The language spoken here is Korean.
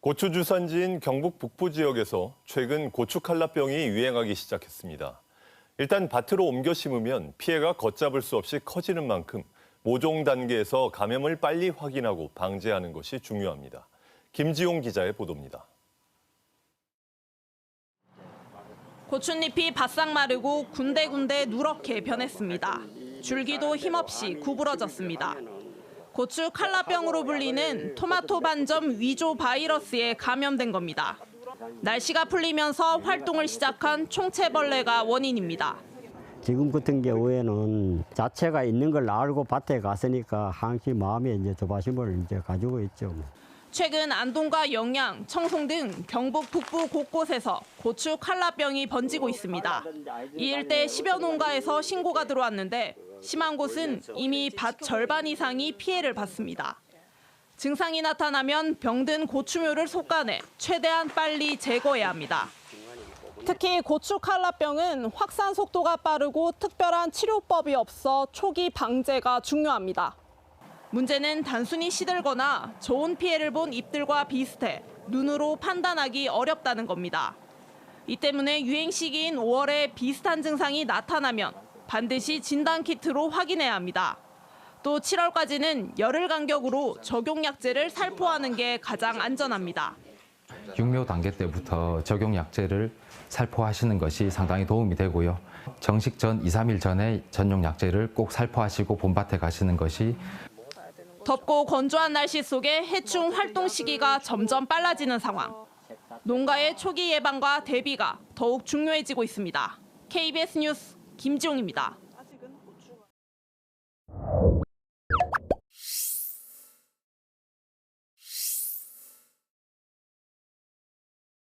고추 주산지인 경북 북부 지역에서 최근 고추 칼라병이 유행하기 시작했습니다. 일단 밭으로 옮겨 심으면 피해가 걷잡을 수 없이 커지는 만큼 모종 단계에서 감염을 빨리 확인하고 방지하는 것이 중요합니다. 김지용 기자의 보도입니다. 고추잎이 바싹 마르고 군데군데 누렇게 변했습니다. 줄기도 힘없이 구부러졌습니다. 고추 칼라병으로 불리는 토마토 반점 위조 바이러스에 감염된 겁니다. 날씨가 풀리면서 활동을 시작한 총체벌레가 원인입니다. 지금 같은 경우에는 자체가 있는 걸 알고 밭에 갔으니까 항시 마음에 이제 조바심을 이제 가지고 있죠. 최근 안동과 영양, 청송 등 경북 북부 곳곳에서 고추 칼라병이 번지고 있습니다. 이 일대 10여 농가에서 신고가 들어왔는데 심한 곳은 이미 밭 절반 이상이 피해를 봤습니다. 증상이 나타나면 병든 고추묘를 솎아내 최대한 빨리 제거해야 합니다. 특히 고추 칼라병은 확산 속도가 빠르고 특별한 치료법이 없어 초기 방제가 중요합니다. 문제는 단순히 시들거나 좋은 피해를 본 잎들과 비슷해 눈으로 판단하기 어렵다는 겁니다. 이 때문에 유행 시기인 5월에 비슷한 증상이 나타나면 반드시 진단 키트로 확인해야 합니다. 또 7월까지는 열흘 간격으로 적용 약제를 살포하는 게 가장 안전합니다. 육묘 단계 때부터 적용 약제를 살포하시는 것이 상당히 도움이 되고요. 정식 전 2, 3일 전에 전용 약제를 꼭 살포하시고 봄밭에 가시는 것이 덥고 건조한 날씨 속에 해충 활동 시기가 점점 빨라지는 상황. 농가의 초기 예방과 대비가 더욱 중요해지고 있습니다. KBS 뉴스 김지용입니다.